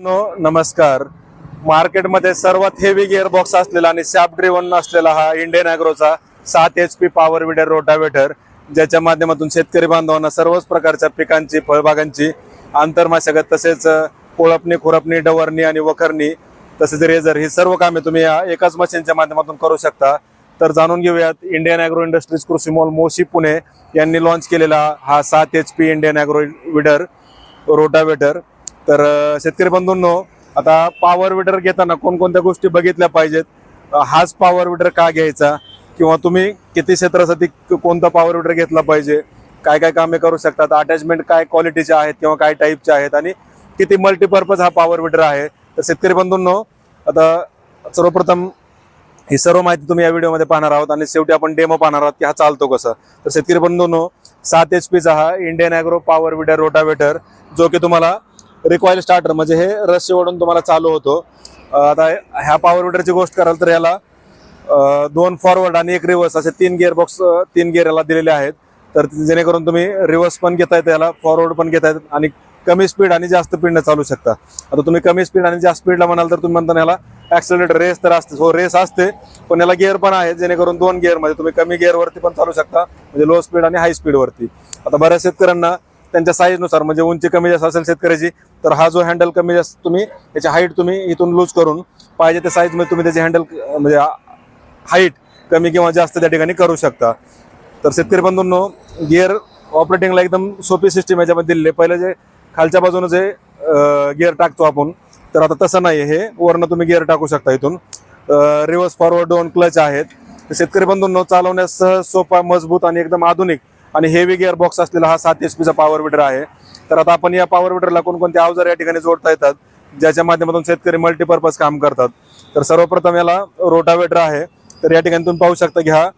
No नमस्कार. मार्केटमध्ये सर्वात हेवी गिअर बॉक्स असलेला आणि सॅप ड्रिव्हन असलेला हा इंडियन अॅग्रोचा सात H P power weeder rotavator ज्याच्या माध्यमातून शेतकरी बांधवांना सर्वच प्रकारच्या पिकांची फळबागांची आंतरमाशगत तसेच कोळपणी खुरपणी डवरणी आणि वखरणी तसेच रेझर ही सर्व कामे तुम्ही या एकाच मशीनच्या माध्यमातून करू शकता. तर जाणून घेऊयात इंडियन अॅग्रो इंडस्ट्रीज कृषी मॉल मोशी पुणे यांनी लॉन्च केलेला हा सात H P Indian agro weeder rotavator तर शेतकरी बंधूंनो आता पॉवर विडर घेताना कोणकोणत्या गोष्टी बघितल्या पाहिजेत? हाच पॉवर विडर का घ्यायचा? किंवा तुम्ही किती क्षेत्रासाठी कोणता पॉवर विडर घेतला पाहिजे? काय काय कामे करू शकतात? अटॅचमेंट काय क्वालिटीचे आहेत किंवा काय टाईपचे आहेत? आणि किती मल्टीपर्पज हा पॉवर विडर आहे? तर शेतकरी बंधूंनो आता सर्वप्रथम ही सर्व माहिती तुम्ही या व्हिडिओमध्ये पाहणार आहोत आणि शेवटी आपण डेमो पाहणार आहोत की हा चालतो कसं. तर शेतकरी बंधूंनो सात एच पीचा हा Indian agro power weeder rotavator जो की तुम्हाला रिकॉईल स्टार्टर म्हणजे हे रस्सी ओढून तुम्हाला चालू होतो. आता ह्या पॉवर विडरची गोष्ट कराल तर याला दोन फॉरवर्ड आणि एक रिव्हर्स असे तीन गिअर बॉक्स तीन गिअर याला दिलेले आहेत. तर जेणेकरून तुम्ही रिव्हर्स पण घेता येतं याला फॉरवर्ड पण घेता येतात आणि कमी स्पीड आणि जास्त स्पीडने चालू शकता. आता तुम्ही कमी स्पीड आणि जास्त स्पीडला म्हणाल तर तुम्ही म्हणता याला ऍक्सिलेटर रेस तर असते हो रेस असते पण याला गिअर पण आहे जेणेकरून दोन गिअरमध्ये तुम्ही कमी गिअरवरती पण चालू शकता म्हणजे लो स्पीड आणि हाय स्पीडवरती आता बऱ्याच शेतकऱ्यांना त्यांच्या साईजनुसार म्हणजे उंची कमी जास्त असेल शेतकऱ्याची तर हा जो हँडल कमी जास्त तुम्ही त्याची हाईट तुम्ही इथून लूज करून पाहिजे त्या साईजमध्ये तुम्ही त्याची हँडल म्हणजे हाईट कमी किंवा जास्त त्या ठिकाणी करू शकता. तर शेतकरी बंधूंनो गिअर ऑपरेटिंगला एकदम सोपी सिस्टीम याच्यामध्ये दिलेली पहिले जे खालच्या बाजूने जे गिअर टाकतो आपण तर आता तसं नाही हे वरनं तुम्ही गिअर टाकू शकता इथून. रिव्हर्स फॉरवर्ड दोन क्लच आहेत. शेतकरी बंधूंनो चालवण्यास सहज सोपा मजबूत आणि एकदम आधुनिक आणि हेवी गिअर बॉक्स असलेला हा सात एच पीचा पॉवर विडर आहे. तर आता आपण या पॉवर विडरला कोणकोणते अवजार या ठिकाणी जोडता येतात ज्याच्या माध्यमातून शेतकरी मल्टीपर्पज काम करतात. तर सर्वप्रथम याला रोटावेटर आहे. तर या ठिकाणी तुम्ही पाहू शकता की हा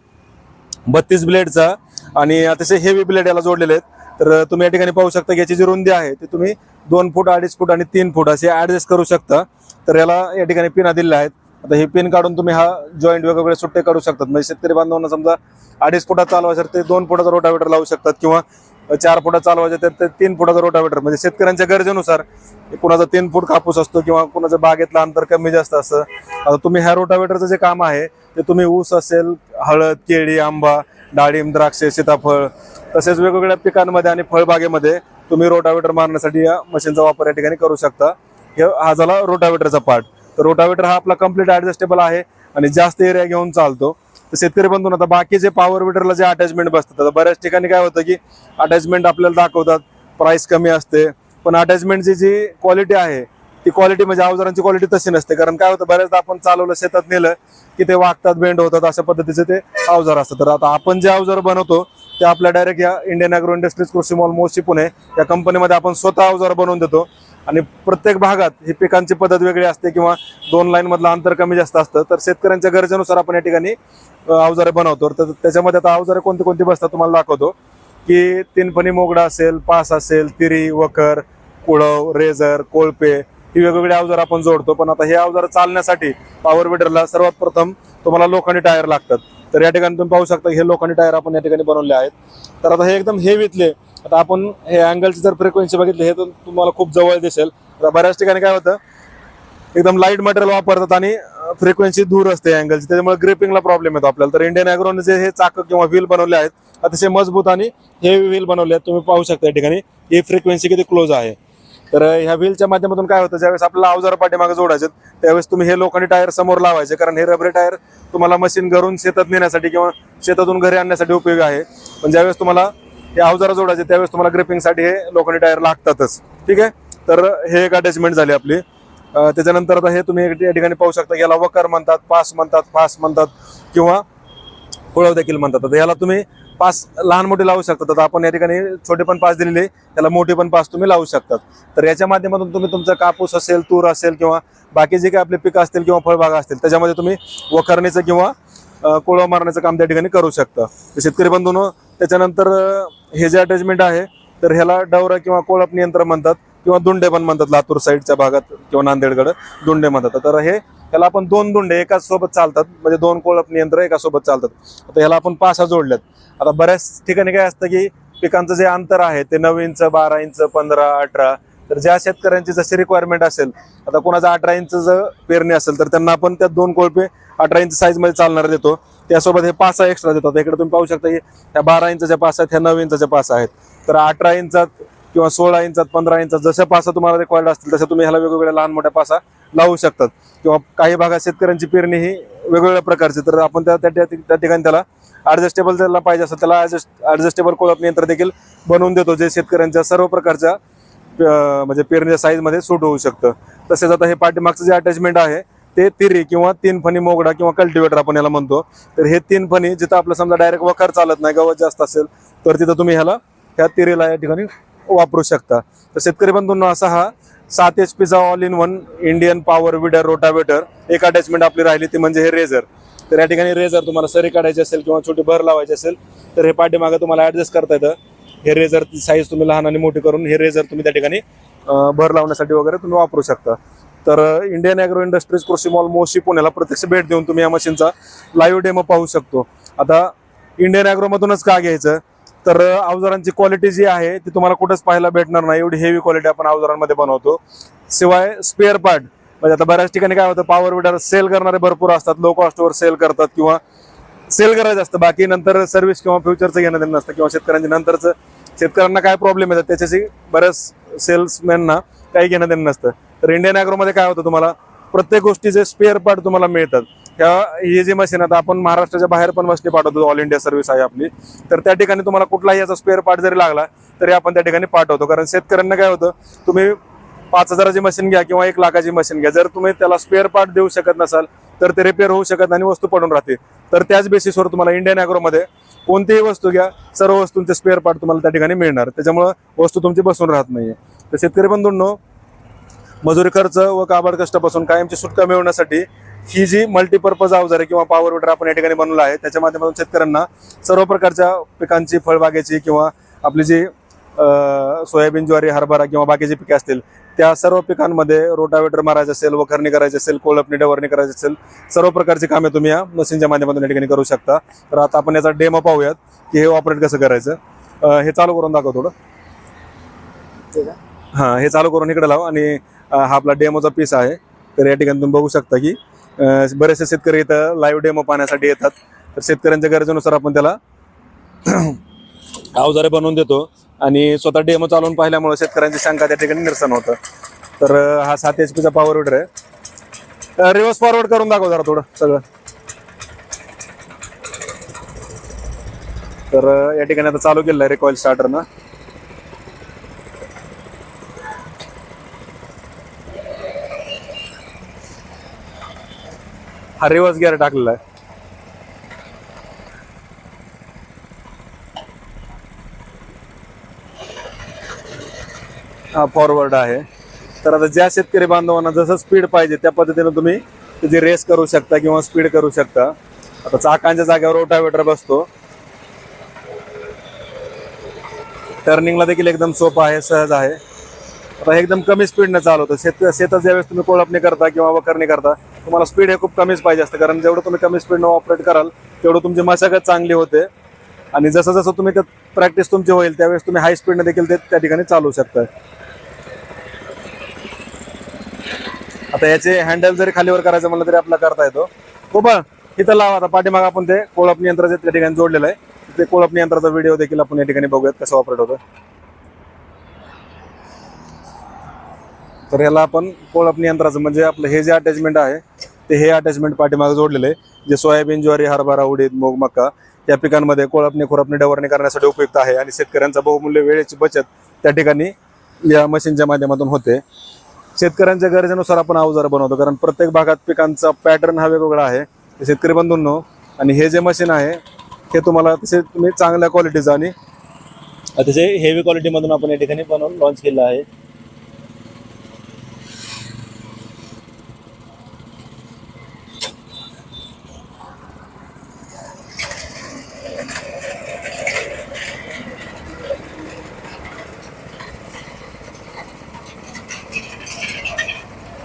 बत्तीस ब्लेडचा आणि अतिशय हेवी ब्लेड याला जोडलेले आहेत. तर तुम्ही या ठिकाणी पाहू शकता की याची जी रुंदी आहे ती तुम्ही दोन फूट अडीच फूट आणि तीन फूट असे ॲडजस्ट करू शकता. तर याला या ठिकाणी पिना दिलेल्या आहेत. आता हे पिन काढून तुम्ही हा जॉईंट वेगवेगळे सुट्टे काढू शकतात. म्हणजे शेतकरी बांधवांना समजा अडीच फुटात चालवायचं तर ते दोन फुटाचा रोटावेटर लावू शकतात किंवा चार फुटात चालवायचे तर ते तीन फुटाचा रोटावेटर म्हणजे शेतकऱ्यांच्या गरजेनुसार कुणाचा तीन फूट कापूस असतो किंवा कुणाचं बागेतलं अंतर कमी जास्त असतं. आता तुम्ही ह्या रोटावेटरचं जे काम आहे ते तुम्ही ऊस असेल हळद केळी आंबा डाळिंब द्राक्षे सीताफळ तसेच वेगवेगळ्या पिकांमध्ये आणि फळबागेमध्ये तुम्ही रोटावेटर मारण्यासाठी या मशीनचा वापर या ठिकाणी करू शकता. हे हा झाला रोटावेटरचा पार्ट तर रोटावेटर हा आपला कंप्लीट ॲडजस्टेबल आहे आणि जास्त एरिया घेऊन चालतो. तर शेतकरी बंधून आता बाकीचे पॉवर विडरला जे अटॅचमेंट बसतात आता बऱ्याच ठिकाणी काय होतं की अटॅचमेंट आपल्याला दाखवतात प्राईस कमी असते. पण अटॅचमेंटची जी क्वालिटी आहे ती क्वालिटी म्हणजे अवजारांची क्वालिटी तशी नसते. कारण काय होतं बऱ्याचदा आपण चालवलं शेतात नेलं की ते वागतात बेंड होतात अशा पद्धतीचे ते अवजार असतात. तर आता आपण जे अवजार बनवतो ते आपल्या डायरेक्ट या इंडियन अॅग्रो इंडस्ट्रीज कृषी मॉल मोशी पुणे या कंपनीमध्ये आपण स्वतः अवजार बनवून देतो. आणि प्रत्येक भागात ही पिकांची पद्धत वेगळी असते किंवा दोन लाईन मधलं अंतर कमी जास्त असतं तर शेतकऱ्यांच्या गरजेनुसार आपण या ठिकाणी अवजारे बनवतो. तर त्याच्यामध्ये आता अवजारे कोणती कोणती बसतात तुम्हाला दाखवतो. की तीनपणी मोगडा असेल पास असेल तिरी वखर कुळव रेझर कोळपे ही वेगवेगळी अवजार आपण जोडतो. पण आता हे अवजार चालण्यासाठी पॉवर विडरला सर्वात प्रथम तुम्हाला लोखंडी टायर लागतात. तर या ठिकाणी तुम्ही पाहू शकता हे लोखंडी टायर आपण या ठिकाणी बनवले आहेत. तर आता हे एकदम हेवीतले आता आपण हे अँगलची जर फ्रिक्वेन्सी बघितली हे तर तुम्हाला खूप जवळ दिसेल. बऱ्याच ठिकाणी काय होतं एकदम लाइट मटेरियल वापरतात आणि फ्रिक्वेन्सी दूर असते अँगलची त्याच्यामुळे ग्रिपिंगला प्रॉब्लेम येतो आपल्याला. तर इंडियन अॅग्रोने जे हे चाक किंवा व्हील बनवले आहेत अतिशय मजबूत आणि हेवी व्हील बनवले आहेत तुम्ही पाहू शकता या ठिकाणी. ही फ्रिक्वेन्सी किती क्लोज आहे. तर ह्या व्हीलच्या माध्यमातून काय होतं ज्यावेळेस आपल्याला अवजार पाठीमागे जोडायचे त्यावेळेस तुम्ही हे लोखंडी टायर समोर लावायचे. कारण हे रबरी टायर तुम्हाला मशीन घरून शेतात नेण्यासाठी किंवा शेतातून घरी आणण्यासाठी उपयोग आहे. पण ज्यावेळेस तुम्हाला हे अवजारा जोडायचे त्यावेळेस तुम्हाला ग्रिपिंगसाठी हे लोखंडी टायर लागतातच. ठीक आहे? तर हे एक अटॅचमेंट झाली आपली. त्याच्यानंतर आता हे तुम्ही या ठिकाणी पाहू शकता याला वकर म्हणतात पास म्हणतात फास म्हणतात किंवा कुळव देखील म्हणतात. तर याला तुम्ही पास लहान मोठे लावू शकतात. आता आपण या ठिकाणी छोटे पण पास दिलेले त्याला मोठे पण पास तुम्ही लावू शकतात. तर याच्या माध्यमातून तुम्ही तुमचा कापूस असेल तूर असेल किंवा बाकी जे काही आपले पिकं असतील किंवा फळबागा असतील त्याच्यामध्ये तुम्ही वखरणीचं किंवा अं, कोळवा मारण्याचं काम त्या ठिकाणी करू शकता. शेतकरी बंधून त्याच्यानंतर हे जे अटॅचमेंट आहे तर ह्याला डवरा किंवा कोळप नियंत्रण म्हणतात किंवा दुंडे पण म्हणतात लातूर साईडच्या भागात किंवा नांदेडकडे दुंडे म्हणतात. तर हे ह्याला आपण दोन दुंडे एकाच सोबत चालतात म्हणजे दोन कोळप नियंत्रण एका सोबत चालतात. आता ह्याला आपण पासा जोडल्यात. आता बऱ्याच ठिकाणी काय असतं की पिकांचं जे अंतर आहे ते नऊ इंच बारा इंच पंधरा अठरा तर ज्या शेतकऱ्यांची जशी रिक्वायरमेंट असेल आता कोणाचं अठरा इंच जर पेरणी असेल तर त्यांना आपण त्या दोन कोळपे अठरा इंच साईजमध्ये चालणार देतो. त्यासोबत हे पासा एक्स्ट्रा देतात. इकडे तुम्ही पाहू शकता की ह्या बारा इंचाच्या पास आहेत ह्या नऊ इंचाच्या पास आहेत. तर अठरा इंचात किंवा सोळा इंचात पंधरा इंचात जशा पासा तुम्हाला रिक्वायर्ड असतील तसं तुम्ही ह्याला वेगवेगळ्या लहान मोठ्या पासा लावू शकतात. किंवा काही भागात शेतकऱ्यांची पेरणी ही वेगवेगळ्या प्रकारची. तर आपण त्या त्या त्या ठिकाणी त्याला ऍडजस्टेबल त्याला पाहिजे असतं त्याला ऍडजस्टेबल कोळप यंत्र देखील बनवून देतो जे शेतकऱ्यांच्या सर्व प्रकारच्या म्हणजे पेरणीच्या साईजमध्ये सूट होऊ शकतं. तसेच आता हे पाठीमागचं जे अटॅचमेंट आहे ते तिरी किंवा तीन फणी मोगडा किंवा कल्टिवेटर आपण याला म्हणतो. तर हे तीन फणी जिथं आपलं समजा डायरेक्ट वखार चालत नाही गवत जास्त असेल तर तिथं तुम्ही ह्याला ह्या तिरीला या ठिकाणी वापरू शकता. तर शेतकरी बंधूंना असा हा सात एच पीचा all in one Indian power weeder rotavator एक अटॅचमेंट आपली राहिली ती म्हणजे हे रेझर तर या ठिकाणी रेझर तुम्हाला सरी काढायची असेल किंवा छोटी भर लावायची असेल तर हे पाठीमागं तुम्हाला ऍडजस्ट करता येतं. हे रेझर साईज तुम्ही लहान आणि मोठी करून हे रेझर तुम्ही त्या ठिकाणी भर लावण्यासाठी वगैरे तुम्ही वापरू शकता. तर इंडियन ॲग्रो इंडस्ट्रीज कृषी मॉल मोशी पुण्याला प्रत्यक्ष भेट देऊन तुम्ही या मशीनचा लाईव्ह डेमो पाहू शकतो. आता इंडियन ॲग्रोमधूनच का घ्यायचं? तर अवजारांची क्वालिटी जी आहे ती तुम्हाला कुठंच पाहायला भेटणार नाही. एवढी हेवी क्वालिटी आपण अवजारांमध्ये बनवतो. शिवाय स्पेअर पार्ट म्हणजे आता बऱ्याच ठिकाणी काय होतं पॉवर विडर सेल करणारे भरपूर असतात लो कॉस्टवर सेल करतात किंवा सेल करायचं असतं. बाकी नंतर सर्व्हिस किंवा फ्युचरचं घेणं देणं नसतं किंवा शेतकऱ्यांच्या नंतरचं शेतकऱ्यांना काय प्रॉब्लेम येतात त्याच्याशी बऱ्याच सेल्समॅनना काही घेणं देणं नसतं. तर इंडियन ॲग्रोमध्ये काय होतं तुम्हाला? प्रत्येक गोष्टीचे स्पेअर पार्ट तुम्हाला मिळतात. ह्या ही जी मशीन आता आपण महाराष्ट्राच्या बाहेर पण मशीन पाठवतो ऑल इंडिया सर्व्हिस आहे आपली. तर त्या ठिकाणी तुम्हाला कुठलाही याचा स्पेअर पार्ट जरी लागला तरी आपण त्या ठिकाणी पाठवतो. कारण शेतकऱ्यांना काय होतं तुम्ही पाच हजाराची मशीन घ्या किंवा एक लाखाची मशीन घ्या. जर तुम्ही त्याला स्पेअर पार्ट देऊ शकत नसाल तर ते रिपेअर होऊ शकत नाही आणि वस्तू पडून राहते तर त्याच बेसिसवर तुम्हाला इंडियन ॲग्रोमध्ये कोणतीही वस्तू घ्या सर्व वस्तूंचे स्पेअर पार्ट तुम्हाला त्या ठिकाणी मिळणार. त्याच्यामुळं वस्तू तुमची बसून राहत नाही तर शेतकरी बंधूंनो मजुरी खर्च व काबाड कष्टापासून कायमची सुटका मिळवण्यासाठी ही जी मल्टीपर्पज अवजारे किंवा पॉवर विडर आपण या ठिकाणी बनवलं आहे त्याच्या माध्यमातून शेतकऱ्यांना सर्व प्रकारच्या पिकांची फळबागेची किंवा आपली जी सोयाबीन ज्वारी हरभरा किंवा बाकीची पिके असतील त्या सर्व पिकांमध्ये रोटावेटर मारायचं असेल वखरणी करायची असेल कोळपणी डवरणी करायची असेल सर्व प्रकारची कामे तुम्ही या मशीनच्या माध्यमातून या ठिकाणी करू शकता. तर आता आपण याचा डेमो पाहूयात की हे ऑपरेट कसं करायचं. हे चालू करून दाखव थोडं. हा हे चालू करून इकडे लाव आणि हा आपला डेमोचा पीस आहे. तर या ठिकाणी तुम्ही बघू शकता की बरेचसे शेतकरी इथं लाईव्ह डेमो पाहण्यासाठी येतात. तर शेतकऱ्यांच्या गरजेनुसार आपण त्याला अवजारे बनवून देतो. आणि स्वतः डेमो चालवून पाहिल्यामुळे शेतकऱ्यांची शंका त्या ठिकाणी निरसन होतं. तर हा सात एच पीचा पॉवर विडर आहे. रिव्हर्स फॉरवर्ड करून दाखव जरा थोडं सगळं. तर या ठिकाणी आता चालू केलेलं आहे रिकॉईल स्टार्टरनं हा रिवर्स गिअर टाकलेला आहे. हा फॉरवर्ड आहे. तर आता ज्या शेतकरी बांधवांना जसं स्पीड पाहिजे त्या पद्धतीने तुम्ही त्याची रेस करू शकता किंवा स्पीड करू शकता. आता चाकांच्या जागेवर रोटावेटर बसतो. टर्निंगला देखील एकदम सोपं आहे सहज आहे. आता एकदम कमी स्पीडने चालवतं शेत शेतात ज्यावेळेस तुम्ही कोळपणी करता किंवा वखरणी करता तुम्हाला स्पीड हे खूप कमीच पाहिजे असतं. कारण जेवढं तुम्ही कमी स्पीडनं ऑपरेट कराल तेवढं तुमची मशागत चांगली होते. आणि जसं जसं तुम्ही त्यात प्रॅक्टिस तुमची होईल त्यावेळेस तुम्ही हाय स्पीडनं देखील ते त्या ठिकाणी चालवू शकता. आता याचे हँडल जरी खालीवर करायचं म्हणलं तरी आपला करता येतो. हो बा इथं लावा आता. पाठीमाग आपण ते कोळपणी यंत्राचे त्या ठिकाणी जोडलेलं आहे. ते कोळपणी यंत्राचा व्हिडिओ देखील आपण या ठिकाणी बघूयात कसं ऑपरेट होतं. तर याला आपण कोळपणी यंत्राचं म्हणजे आपलं हे जे अटॅचमेंट आहे ते हे अटॅचमेंट पाठीमागे जोडलेलं आहे जे सोयाबीन ज्वारी हरभरा उडीद मोग मका या पिकांमध्ये कोळपणी खुरपणी डवरणी करण्यासाठी उपयुक्त आहे आणि शेतकऱ्यांचा बहुमूल्य वेळेची बचत त्या ठिकाणी या मशीनच्या माध्यमातून होते. शेतकऱ्यांच्या गरजेनुसार आपण अवजार बनवतो कारण प्रत्येक भागात पिकांचा पॅटर्न हा वेगवेगळा आहे. शेतकरी बंधूंनो आणि हे जे मशीन आहे हे तुम्हाला तसे तुम्ही चांगल्या क्वालिटीचं आणि अतिशय हेवी क्वालिटीमधून आपण या ठिकाणी बनवून लॉन्च केलं आहे.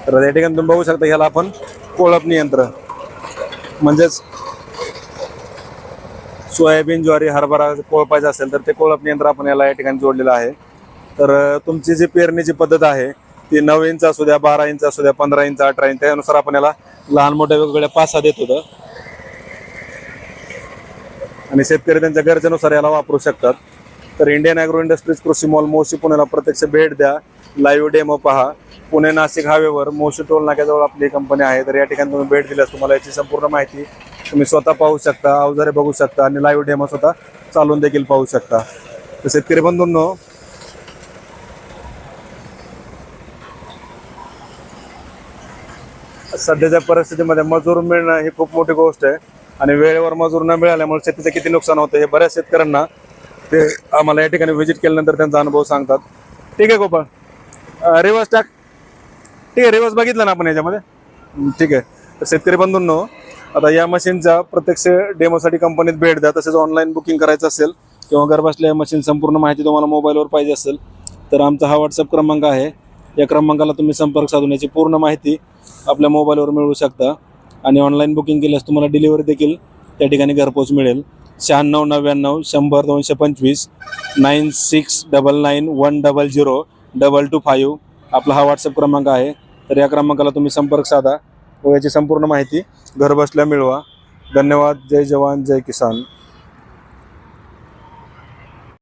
तर या ठिकाणी तुम्ही बघू शकता ह्याला आपण कोळपणी यंत्र म्हणजेच सोयाबीन ज्वारी हरभरा कोळपायचं असेल तर ते कोळपणी यंत्र आपण याला या ठिकाणी जोडलेलं आहे. तर तुमची जी पेरणीची पद्धत आहे ती नऊ इंच असू द्या बारा इंच असू द्या पंधरा इंच अठरा इंच त्यानुसार आपण याला लहान मोठ्या वेगवेगळ्या पासा देत होतं. आणि शेतकरी त्यांच्या गरजेनुसार याला वापरू शकतात. तर इंडियन ॲग्रो इंडस्ट्रीज कृषी मॉल मोशी पुण्याला प्रत्यक्ष भेट द्या. लाईव्ह डेमो पहा. पुणे नाशिक हायवेवर मोशी टोल नाक्याजवळ आपली कंपनी आहे. तर या ठिकाणी तुम्ही भेट दिल्यास तुम्हाला याची संपूर्ण माहिती तुम्ही स्वतः पाहू शकता अवजारे बघू शकता आणि लाईव्ह डेमो स्वतः चालून देखील पाहू शकता. तर शेतकरी बंधूंनो सध्याच्या परिस्थितीमध्ये मजूर मिळणं ही खूप मोठी गोष्ट आहे आणि वेळेवर मजूर न मिळाल्यामुळे शेतीचं किती नुकसान होतं हे बऱ्याच शेतकऱ्यांना ते आम्हाला या ठिकाणी व्हिजिट केल्यानंतर त्यांचा अनुभव सांगतात. ठीक आहे गोपाळ. रिवर्स टाक. ठीक आहे रिवर्स बघितलं ना आपण याच्यामध्ये? ठीक आहे. तर शेतकरी बंधूंनो आता या मशीनचा प्रत्यक्ष डेमोसाठी कंपनीत भेट द्या. तसेच ऑनलाईन बुकिंग करायचं असेल किंवा घर बसल्या मशीन संपूर्ण माहिती तुम्हाला मोबाईलवर पाहिजे असेल तर आमचा हा व्हॉट्सअप क्रमांक आहे. या क्रमांकाला तुम्ही संपर्क साधून याची पूर्ण माहिती आपल्या मोबाईलवर मिळवू शकता. आणि ऑनलाईन बुकिंग केल्यास तुम्हाला डिलिव्हरी देखील त्या ठिकाणी घरपोच मिळेल. शहाण्णव नव्याण्णव शंभर दोनशे पंचवीस nine six double nine one double zero double two five आपला हा व्हॉट्सअप क्रमांक आहे. तर या क्रमांकाला तुम्ही संपर्क साधा. व याची संपूर्ण माहिती घरबसल्या मिळवा. धन्यवाद. जय जवान जय किसान.